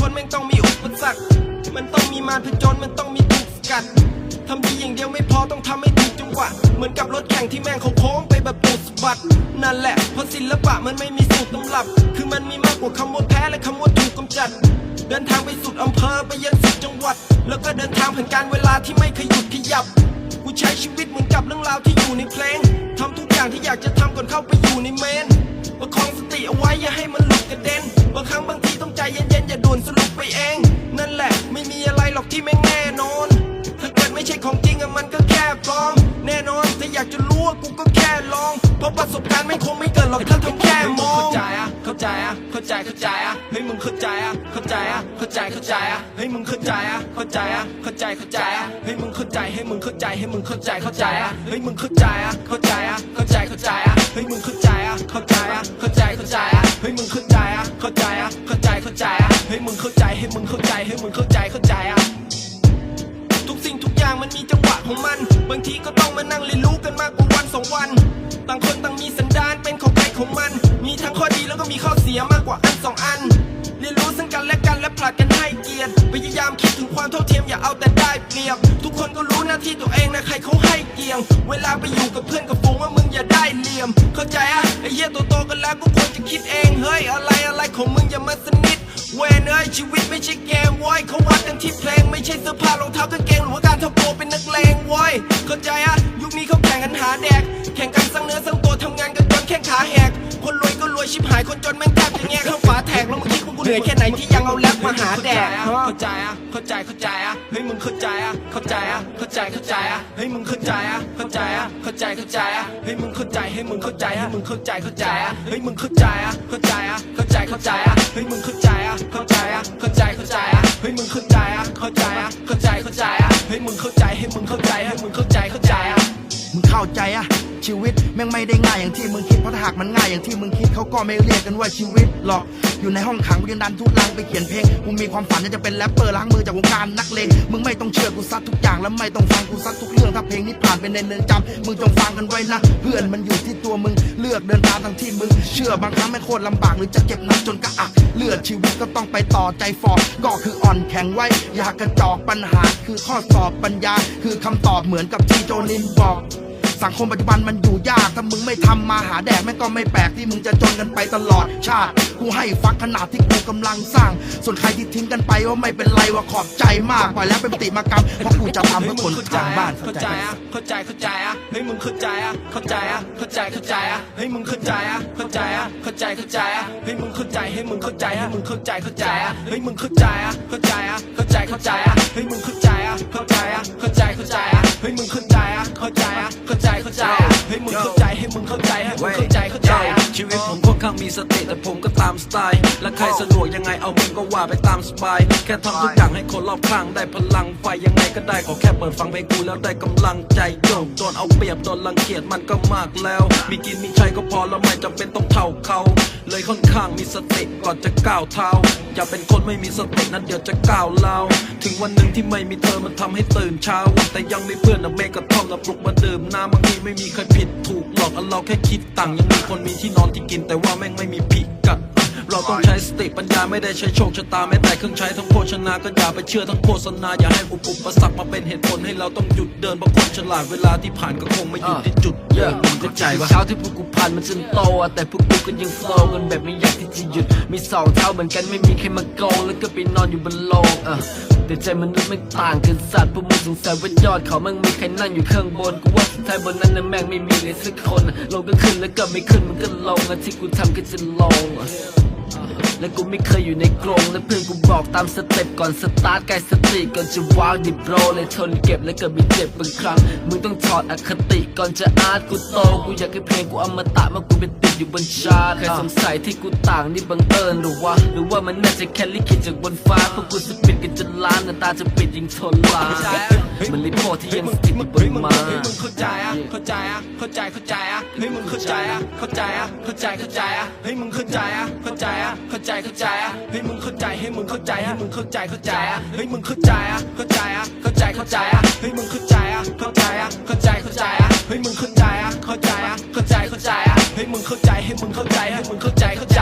คนแม่งต้องมีอุปสรรค มันต้องมีมารผจญมันต้องมีถูกสกัด ทำดีอย่างเดียวไม่พอต้องทำให้ถูกจังหวะ เหมือนกับรถแข่งที่แม่งเขาโค้งไปแบบตูดสะบัด นั่นแหละ เพราะศิลปะมันไม่มีสูตรตำรับ คือมันมีมากกว่าคำว่าแพ้และคำว่าถูกกำจัด เดินทางไปสุดอำเภอไปยันสุดจังหวัด แล้วก็เดินทางผ่านการเวลาที่ไม่เคยหยุดขยับ กูใช้ชีวิตเหมือนกับเรื่องราวที่อยู่ในเพลงทำทุกอย่างที่อยากจะทำก่อนเข้าไปอยู่ในเมนประคองสติเอาไว้อย่าให้มันหลุดกระเด็น บางครั้งบาง เอง นั่นแหละไม่มีอะไรหรอกที่ไม่งแน่นอน ถ้าเกิดไม่ใช่ของจริงอะมันก็แค่ปลอม แน่นอนถ้าอยากจะรู้กูก็แค่ลอง เพราะประสบการณ์ไม่คงไม่เกิดหรอกถ้าทำแค่มองเข้าใจอะเข้าใจอะเข้าใจเข้าใจอะเฮ้ยมึงเข้าใจอะเข้าใจอะเข้าใจเข้าใจอะเฮ้ยมึงเข้าใจอะเข้าใจอะเข้าใจเข้าใจอะเฮ้ยมึงเข้าใจให้มึงเข้าใจให้มึงเข้าใจเข้าใจอะเฮ้ยมึงเข้าใจอะเข้าใจอะเข้าใจเข้าใจอะเฮ้ยมึงเข้าใจอะเข้าใจอะเข้าใจเข้าใจอะเฮ้ยมึงเข้าใจ ใจอะเฮ้มึงเข้าใจให้มึงเข้าใจให้มึงเข้าใจเข้าใจอะทุกสิ่งทุกอย่างมันมีจังหวะของมัน บางทีก็ต้องมานั่งเรียนรู้กันมากกว่าวันสองวัน ต่างคนต่างมีสันดานเป็นของใครของมัน มีทั้งข้อดีแล้วก็มีข้อเสียมากกว่าอันสองอัน เรียนรู้ซึ่งกันและกันและผลัดกันให้เกียรติ พยายามคิดถึงความเท่าเทียมอย่าเอาแต่ได้เปรียบ ทุกคนก็รู้หน้าที่ตัวเองนะใครเขา ให้เกียง เวลาไปอยู่กับเพื่อนกับฝูงว่ามึงอย่าได้เหลี่ยม เข้าใจอะไอ้เหี้ยโตๆกันแล้วก็ควรจะคิดเองเฮ้ยอะไรอะไรของมึงอย่ามาสนิทเวนเอ้ยชีวิตไม่ใช่เกมว้ยเขาวัดกันที่เพลงไม่ใช่เสื้อผ้ารองเท้ากางเกงหรือว่าการทำตัวเป็นนักเลงว้ยเข้าใจอะยุคนี้เขาแข่งกันหาแดก แข่งกันสร้างเนื้อสร้างตัวทำงานกันจนแข้งขาแหก คนรวยก็รวยชิบหายคนจนแม่งแทบจะแง่เข้าฝาแตกแล้วมึงคิดว่ากูเหนื่อยแค่ไหนที่ยังเอาแรปมาหาแดกฮะเข้าใจอะเข้าใจเข้าใจอะเฮ้ยมึงเข้าใจอะเข้าใจอะ ใจเข้าใจอะเฮ้ยมึงเข้าใจอะเข้าใจอะเข้าใจเข้าใจอะเฮ้ยมึงเข้าใจให้มึงเข้าใจให้มึงเข้าใจเข้าใจอะเฮ้ยมึงเข้าใจอะเข้าใจอะเข้าใจเข้าใจอะเฮ้ยมึงเข้าใจอะเข้าใจอะเข้าใจเข้าใจอะเฮ้ยมึงเข้าใจอะเข้าใจอะเข้าใจเข้าใจอะเฮ้ยมึงเข้าใจให้มึงเข้าใจให้มึงเข้าใจเข้าใจอะมึงเข้าใจอะชีวิตแม่งไม่ได้ง่ายอย่างที่มึงคิดเพราะถ้าหากมันง่ายอย่างที่มึงคิดเขาก็ไม่เรียกกันว่าชีวิตหรอก อยู่ในห้องขังกูยังดันทุลังไปเขียนเพลงกูมีความฝันอยากจะเป็นแรปเปอร์ล้างมือจากวงการนักเลงมึงไม่ต้องเชื่อกูซัดทุกอย่างแล้วไม่ต้องฟังกูซัดทุกเรื่องถ้าเพลงนี้ผ่านไปในเรือนจำมึงจงฟังกันไว้นะเพื่อนมันอยู่ที่ตัวมึงเลือกเดินตามทางที่มึงเชื่อบางครั้งไม่โคตรลำบากหรือจะเจ็บหนักจนกระอักเลือดชีวิตก็ต้องไปต่อใจฟอก็คืออ่อนแข็งไว้อยากกระจอกปัญหา คือข้อสอบปัญญา คือคำตอบเหมือนกับที่โจลินบอกสังคมปัจจุบันมันอยู่ยาก ถ้ามึงไม่ทำมาหาแดกแม่ก็ไม่แปลกที่มึงจะจนกันไปตลอดชาติ กูให้ฟักขนาดที่กูกำลังสร้าง ส่วนใครที่ทิ้งกันไปว่าไม่เป็นไรว่าขอบใจมากปล่อยแล้วเป็นปฏิมากรรมเพราะกูจะทำเพื่อคนทางบ้านเข้าใจอะเข้าใจเข้าใจอะเฮ้ยมึงเข้าใจอะเข้าใจอะเข้าใจเข้าใจอะเฮ้ยมึงเข้าใจอะเข้าใจอะเข้าใจเข้าใจอะเฮ้ยมึงเข้าใจให้มึงเข้าใจให้มึงเข้าใจเข้าใจอะเฮ้ยมึงเข้าใจอะเข้าใจอะเข้าใจเข้าใจอะเฮ้ยมึงเข้าใจีสติแต่ผมก็ตามสไตล์ และใครสะดวกยังไงเอามึงก็ว่าไปตามสบาย แค่ทำทุกอย่างให้คนรอบข้างได้พลังไฟยังไงก็ได้ขอแค่เปิดฟังเพลงกูแล้วได้กำลังใจโยกโดนเอาเปรียบโดนรังเกียจมันก็มากแล้ว มีกินมีใช้ก็พอแล้วไม่จำเป็นต้องเท่าเขา เลยค่อนข้างมีสติก่อนจะก้าวเท้า อย่าเป็นคนไม่มีสตินั้นเดี๋ยวจะก้าวเล่าถึงวันหนึ่งที่ไม่มีเธอมันทำให้ตื่นเช้า แต่ยังมีเพื่อนนะเมกระท่อมนะปลุกมาดื่มน้ำบางทีไม่มีใครผิดถูกหลอกอันเราแค่คิดต่างยังมีคนมีที่นอนที่กินแต่ว่าแม่งไม่มีผิด ต้องใช้สติปัญญาไม่ได้ใช้โชคชะตาแม้แต่เครื่องใช้ทั้งโภชนาก็อย่าไปเชื่อทั้งโฆษณาอย่าให้อุปอุปสรรคมาเป็นเหตุผลให้เราต้องหยุดเดินเพราะคนฉลาดเวลาที่ผ่านก็คงไม่หยุดที่จุดเดิมมึงเข้าใจปะเช้าที่พวกกูผ่านมันจนโตอะแต่พวกกูก็ยังโฟล์กันแบบไม่อยากที่จะหยุดมีสองเท้าเหมือนกันไม่มีใครมาโกงแล้วก็ไปนอนอยู่บนโลงอะแต่ใจมนุษย์ไม่ต่างกันสัตว์พวกมึงสงสัยว่ายอดเขาแม่งมีใครนั่งอยู่ข้างบนกูว่าสุดท้ายบนนั้นน่ะแม่งไม่มีเลยสักคนลงก็ขึ้นแล้วก็ไม่ขึ้นมันก็ลงอะที่กูทำก็จะลงอะ และกูไม่เคยอยู่ในกรงและเพื่อนกูบอกตามสเต็ปก่อนสตาร์ทกายสติก่อนจะว้าวดิโบรเลยทนเก็บและเกิดมีเจ็บบางครั้ง มึงต้องถอดอคติก่อนจะอาร์ตกูโตกูอยากให้เพลงกูอมตะเมื่อกูเป็น อยู่บนชาร์ตใครสงสัยที่กูต่างนี่บังเอิญหรือว่าหรือว่ามันน่าจะแค่ลิขิตจากบนฟ้าพวกกูสปิดกันจนล้านหน้าตาจะปิดยิงทนลานมันลิโพที่ยังสถิตอยู่บเฮ้ยนมึงมาเฮ้ยมึงเข้าใจอะเข้าใจอะเข้าใจเข้าใจอะเฮ้ยมึงเข้าใจอะเข้าใจอะเข้าใจเข้าใจอะเฮ้ยมึงเข้าใจอะเข้าใจอะเข้าใจเข้าใจอะเฮ้ยมึงเข้าใจให้มึงเข้าใจให้มึงเข้าใจเข้าใจอะเฮ้ยมึงเข้าใจอะเข้าใจอะเข้าใจเข้าใจอะเฮ้ยมึงเข้าใจอะเข้าใจอะเข้าใจเข้าใจอะเฮ้ยมึงเข้าใจอะเข้าใจอะเข้าใจเข้าใจ ให้มึงเข้าใจให้มึงเข้าใจให้มึงเข้าใจเข้าใจ